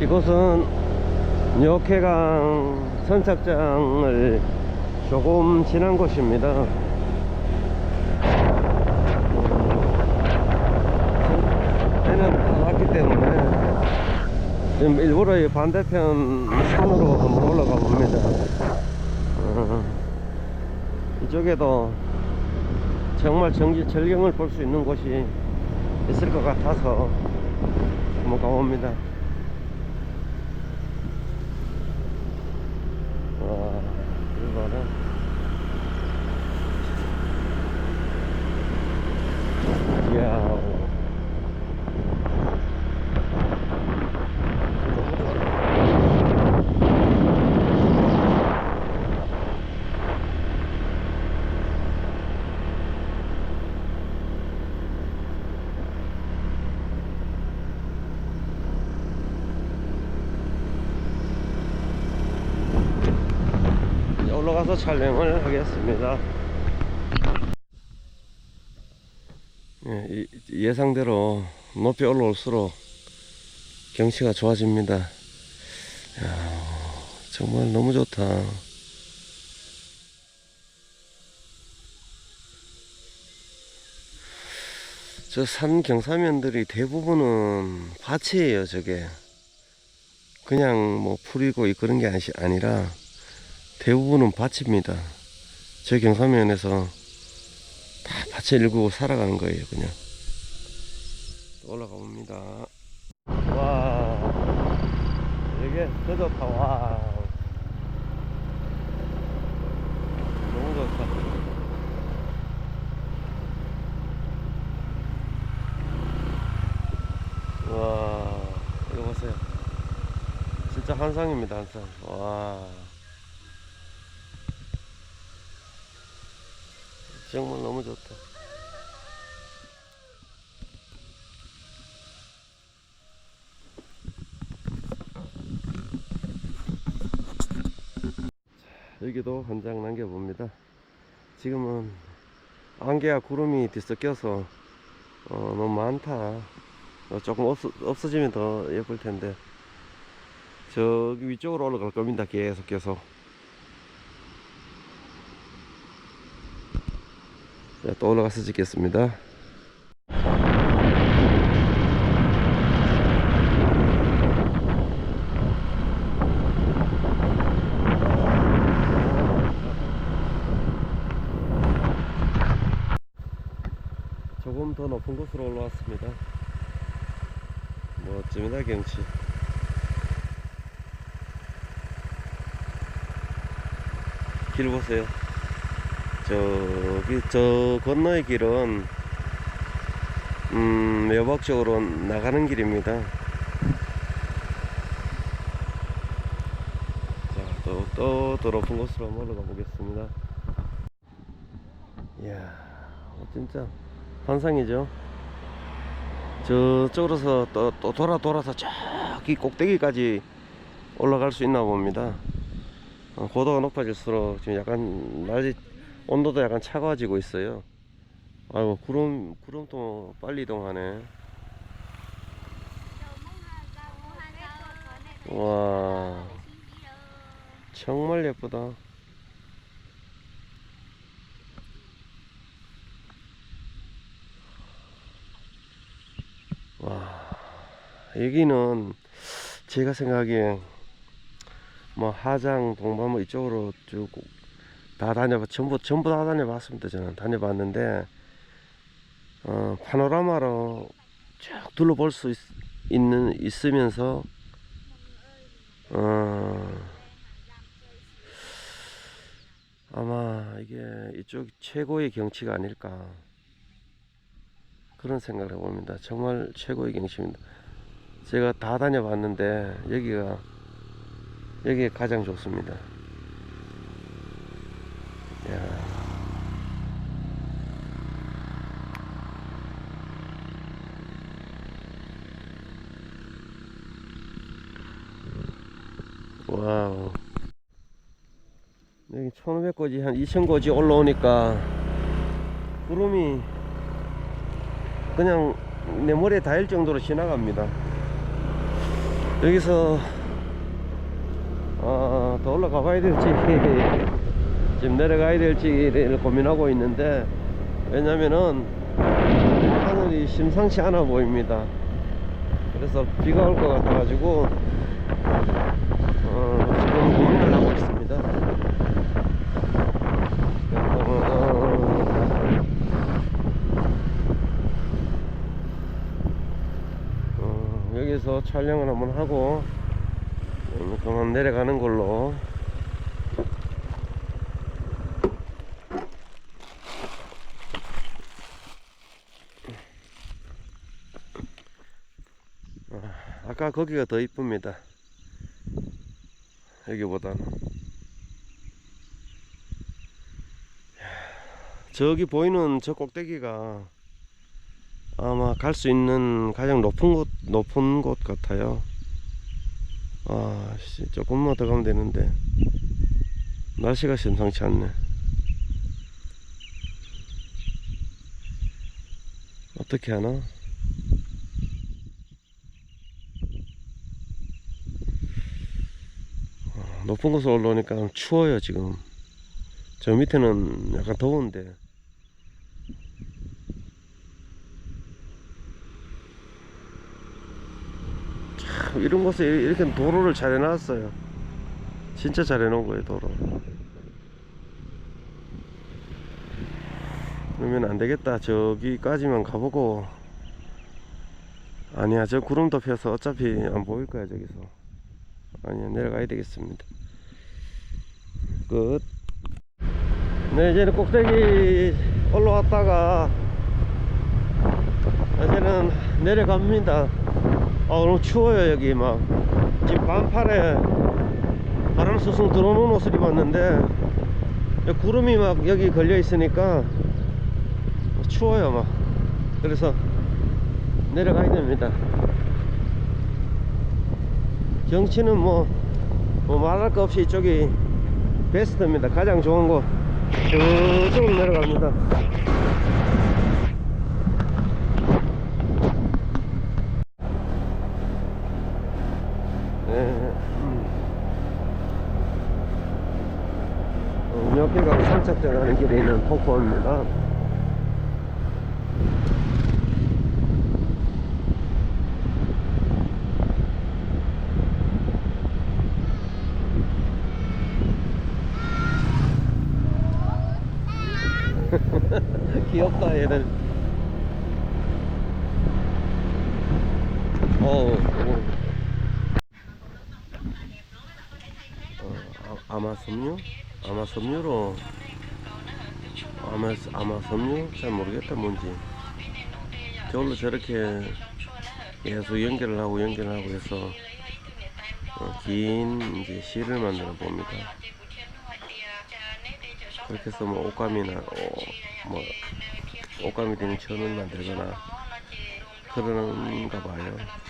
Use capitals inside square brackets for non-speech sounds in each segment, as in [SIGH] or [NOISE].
이곳은 역해강 선착장을 조금 지난 곳입니다. 해는 왔기 때문에 지금 일부러 이 반대편 산으로 한번 올라가 봅니다. 어, 이쪽에도 정말 정지, 절경을 볼 수 있는 곳이 있을 것 같아서 한번 가봅니다. 와, 이거 봐라. 이야. 이제 올라 가서 촬영을 하겠습니다. 예, 이- 예상대로 높이 올라올수록 경치가 좋아집니다. 이야, 정말 너무 좋다. 저 산 경사면들이 대부분은 밭이에요, 저게. 그냥 뭐 풀이고 이 그런 게 아니- 아니라 대부분은 밭입니다. 저 경사면에서 다 밭을 일구고 살아가는 거예요, 그냥. 또 올라가 봅니다. 와, 이게 더 좋다, 와. 너무 좋다. 와, 이거 보세요. 진짜 한상입니다, 한상. 와. 정말 너무 좋다. 자, 여기도 한 장 남겨봅니다. 지금은 안개와 구름이 뒤섞여서 어, 너무 많다. 어, 조금 없, 없어지면 더 예쁠 텐데 저기 위쪽으로 올라갈 겁니다. 계속 계속. 자, 또 올라가서 찍겠습니다. 조금 더 높은 곳으로 올라왔습니다. 멋집니다, 경치. 길 보세요. 저기 저 건너의 길은 음 여박 쪽으로 나가는 길입니다. 자 또또 더 높은 곳으로 한번 올라가 보겠습니다. 이야 어, 진짜 환상이죠. 저쪽으로서 또, 또 돌아 돌아서 저기 꼭대기까지 올라갈 수 있나 봅니다. 어, 고도가 높아질수록 지금 약간 날이 온도도 약간 차가워지고 있어요. 아이고 구름 구름도 빨리 이동하네. 와 정말 예쁘다. 와 여기는 제가 생각에 뭐 하장 동반 뭐 이쪽으로 쭉 다 다녀봤 전부 전부 다 다녀봤습니다 저는. 다녀봤는데 어 파노라마로 쭉 둘러볼 수 있, 있는 있으면서 어 아마 이게 이쪽 최고의 경치가 아닐까. 그런 생각을 해봅니다. 정말 최고의 경치입니다. 제가 다 다녀봤는데 여기가 여기가 가장 좋습니다 야. 와우. 여기 1500 고지 한 2000고지 올라오니까 구름이 그냥 내 머리에 닿을 정도로 지나갑니다. 여기서 어, 더 올라가 봐야 될지 [LAUGHS] 지금 내려가야 될지를 고민하고 있는데 왜냐면은 하늘이 심상치 않아 보입니다 그래서 비가 올 것 같아 가지고 어, 지금 고민을 하고 있습니다 어, 어, 여기서 촬영을 한번 하고 음, 그만 내려가는 걸로. 아, 아까 거기가 더 이쁩니다. 여기보다는. 저기 보이는 저 꼭대기가 아마 갈 수 있는 가장 높은 곳 높은 곳 같아요. 아, 씨, 조금만 더 가면 되는데 날씨가 심상치 않네. 어떻게 하나? 아, 높은 곳에 올라오니까 추워요 지금. 저 밑에는 약간 더운데. 참 이런 곳에 이렇게 도로를 잘 해놨어요. 진짜 잘 해놓은 거예요 도로. 그러면 안 되겠다. 저기까지만 가보고. 아니야, 저 구름 덮여서 어차피 안 보일 거야 저기서. 아니야, 내려가야 되겠습니다. 끝. 네, 이제는 꼭대기 올라왔다가 이제는 내려갑니다. 아, 너무 추워요, 여기 막. 지금 반팔에 바람 숭숭 들어오는 옷을 입었는데, 구름이 막 여기 걸려 있으니까 추워요, 막. 그래서 내려가야 됩니다. 경치는 뭐, 뭐 말할 거 없이 이쪽이 베스트입니다. 가장 좋은 곳. 저쪽으로 내려갑니다. 네. 음. 어, 이렇게 가는 길에 있는 폭포입니다. [LAUGHS] 귀엽다 얘들 어, 어, 아, 아마 섬유? 아마 섬유로 아마 아마 섬유? 잘 모르겠다 뭔지 저걸로 저렇게 계속 연결을 하고 연결을 하고 해서 어, 긴 이제 실을 만들어 봅니다. 그렇게 해서 뭐 옷감이나 어, 뭐 옷감이 되는 천을 만들거나 그러는가 봐요.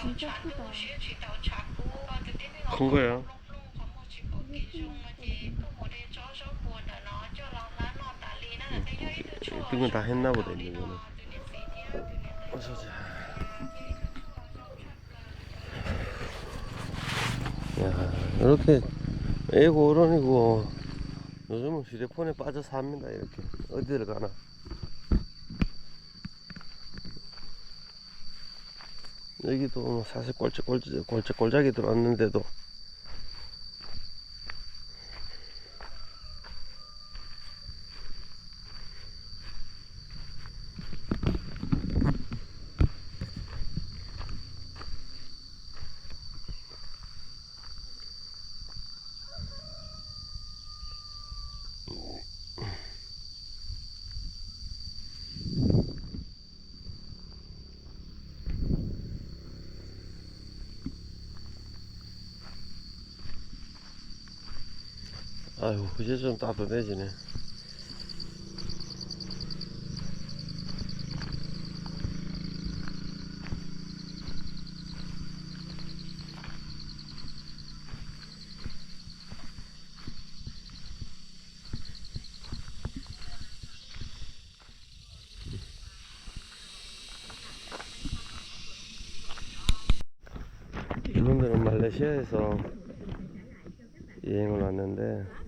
진짜 크다. 큰 거야. 건다 했나 보다 이제 이거는. 어서 자. 야 이렇게 애고 어른이고 요즘은 휴대폰에 빠져 삽니다 이렇게 어디를 가나. 여기도 뭐 사실 꼴짝꼴짝 꼴짝꼴짝이 들어왔는데도 아유 이제 좀 따뜻해지네. 이분들은 말레이시아에서 여행을 왔는데 음,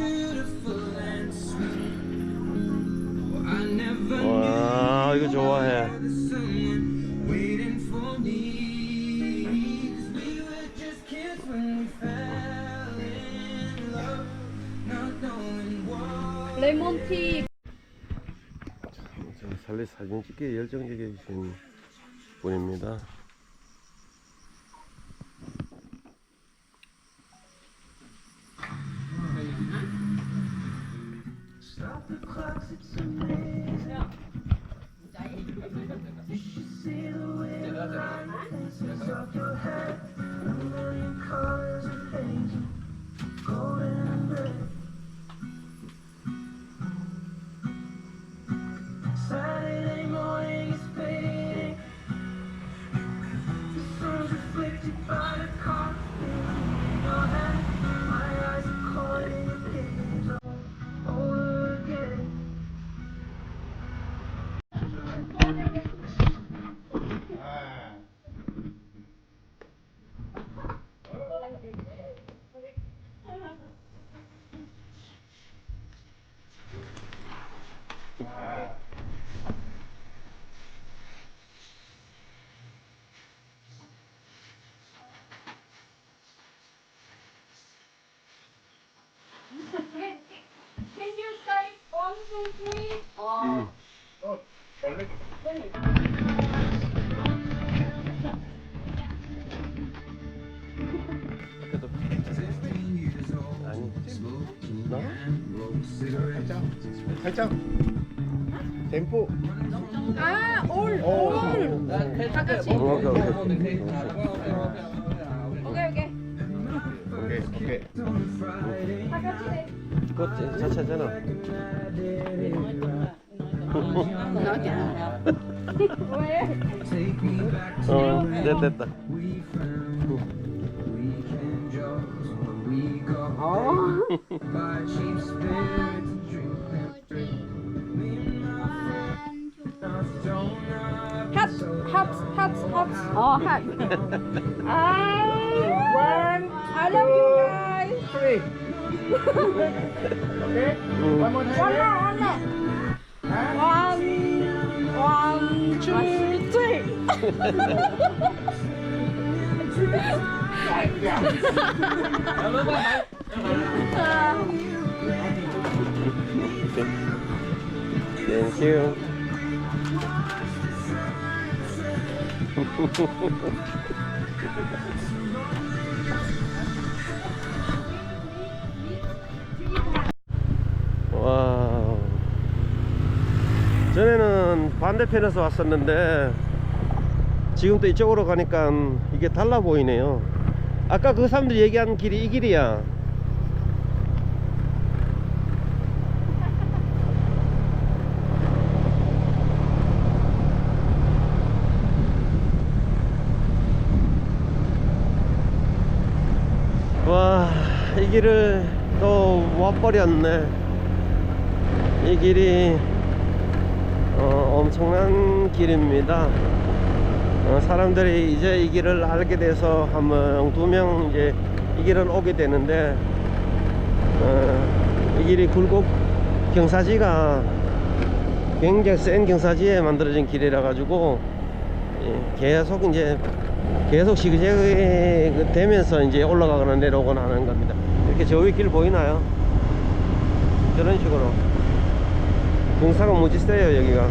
이거 좋아해. 레몬티. 저 살리 사진 찍기에 열정적이신 분입니다 You should see the way I run. 살짝 템포 아, 올, 어. 올. 다 같이. 오케이 오케이 오케이, 오케이. 오케이 오케이 다 같이 해. 그거 자체잖아 왜? 어 됐다 됐다 Hats, hats, hats, hats. Oh, hats. I, One, I love you guys. Three. [LAUGHS] okay? One more time. One more, one more. One, one, two, three. [LAUGHS] Hello, bye. 땡큐 와 전에는 반대편에서 왔었는데 지금 또 이쪽으로 가니까 이게 달라 보이네요. 아까 그 사람들이 얘기한 길이 이 길이야 와, 이 길을 또 와버렸네. 이 길이 어, 엄청난 길입니다. 어, 사람들이 이제 이 길을 알게 돼서 한 명, 두 명 이제 이 길을 오게 되는데, 어, 이 길이 굴곡 경사지가 굉장히 센 경사지에 만들어진 길이라 가지고 예, 계속 이제 계속 시그재그 되면서 이제 올라가거나 내려오거나 하는 겁니다. 이렇게 저 위 길 보이나요? 저런 식으로 공사가 무지 세요 여기가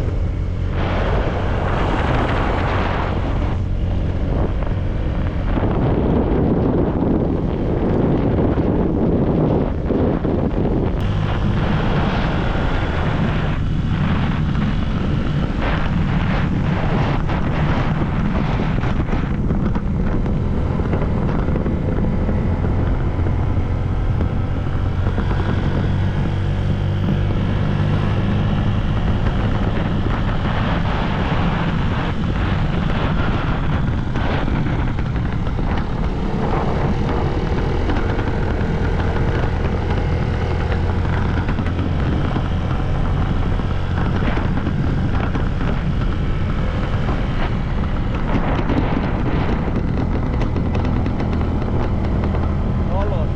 다 올라왔어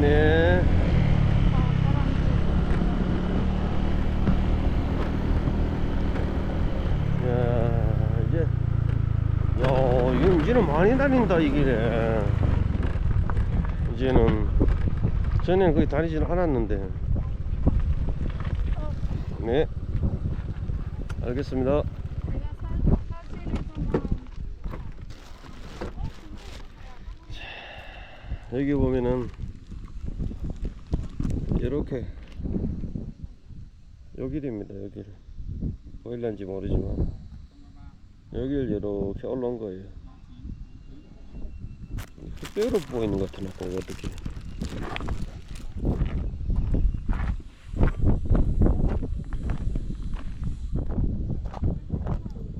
네 야, 이제, 야, 이제는 많이 다닌다, 이 길에. 이제는, 전에는 거의 다니지는 않았는데. 네. 알겠습니다. 여기 보면은, 이렇게, 요 길입니다, 여기를. 보일런지 모르지만 여길 이렇게 올라온 거예요 뼈로 보이는 것 같아 나 어떻게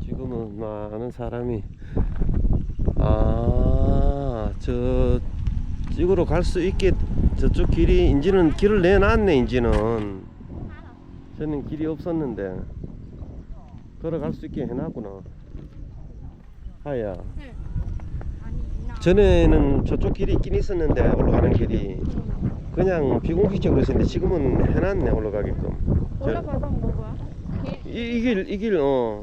지금은 많은 사람이 아 저 찍으러 갈 수 있게 저쪽 길이 인지는 길을 내놨네 인지는 저는 길이 없었는데 걸어갈 수 있게 해놨구나. 하야. 전에는 저쪽 길이 있긴 있었는데 올라가는 길이 그냥 비공식적으로 있었는데 지금은 해놨네 올라가게끔. 저- 올라가서 뭐 뭐야? 이, 이 길, 이 길, 어.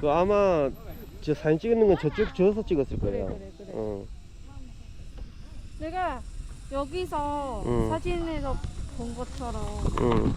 그 아마 저 사진 찍는 건 저쪽 저서 찍었을 그래 거야. 그래 그래. 어. 내가 여기서 응. 사진에서 본 것처럼 응.